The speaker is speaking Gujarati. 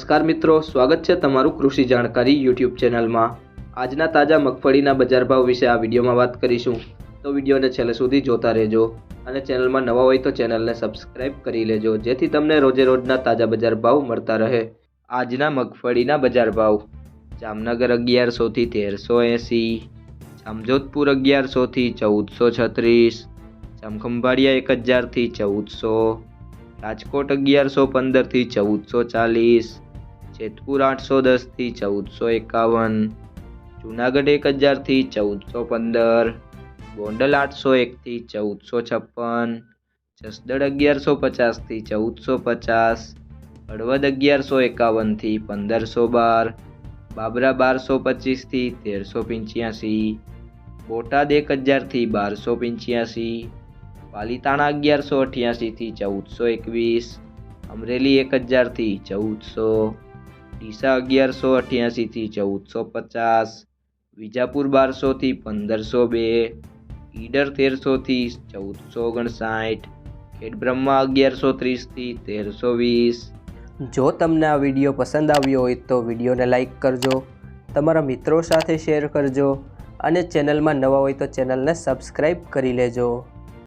નમસ્કાર મિત્રો, સ્વાગત છે તમારું કૃષિ જાણકારી યુટ્યુબ ચેનલમાં. આજના તાજા મગફળીના બજાર ભાવ વિશે આ વિડીયોમાં વાત કરીશું. તો વિડીયોને છેલ્લે સુધી જોતા રહેજો અને ચેનલમાં નવા હોય તો ચેનલને સબસ્ક્રાઇબ કરી લેજો, જેથી તમને રોજે રોજના તાજા બજાર ભાવ મળતા રહે. આજના મગફળીના બજાર ભાવ. જામનગર અગિયારસોથી તેરસો એંસી, જામજોધપુર અગિયારસોથી ચૌદસો છત્રીસ, જામખંભાળિયા એક હજારથી ચૌદસો, રાજકોટ અગિયારસો પંદરથી ચૌદસો ચાલીસ જેતપુર આઠસો દસથી ચૌદસો એકાવન, જુનાગઢ એક હજારથી ચૌદસો પંદર, ગોંડલ આઠસો એકથી ચૌદસો છપ્પન, જસદણ અગિયારસો પચાસથી ચૌદસો પચાસ, હળવદ અગિયારસો એકાવનથી પંદરસો બાર, બાબરા બારસો પચીસથી તેરસો પંચ્યાસી, બોટાદ એક હજારથી બારસો પંચ્યાસી, પાલીતાણા અગિયારસો અઠ્યાસીથી ચૌદસો એકવીસ, અમરેલી એક હજારથી ચૌદસો ડીસા અગિયારસો અઠ્યાસીથી ચૌદસો પચાસ, વિજાપુર બારસોથી પંદરસો બે, ઈડર તેરસોથી ચૌદસો ઓગણસાઠ, ખેડબ્રહ્મા અગિયારસો ત્રીસથી તેરસો વીસ. જો તમને આ વીડિયો પસંદ આવ્યો હોય તો વિડીયોને લાઇક કરજો, તમારા મિત્રો સાથે શેર કરજો અને ચેનલમાં નવા હોય તો ચેનલને સબસ્ક્રાઈબ કરી લેજો.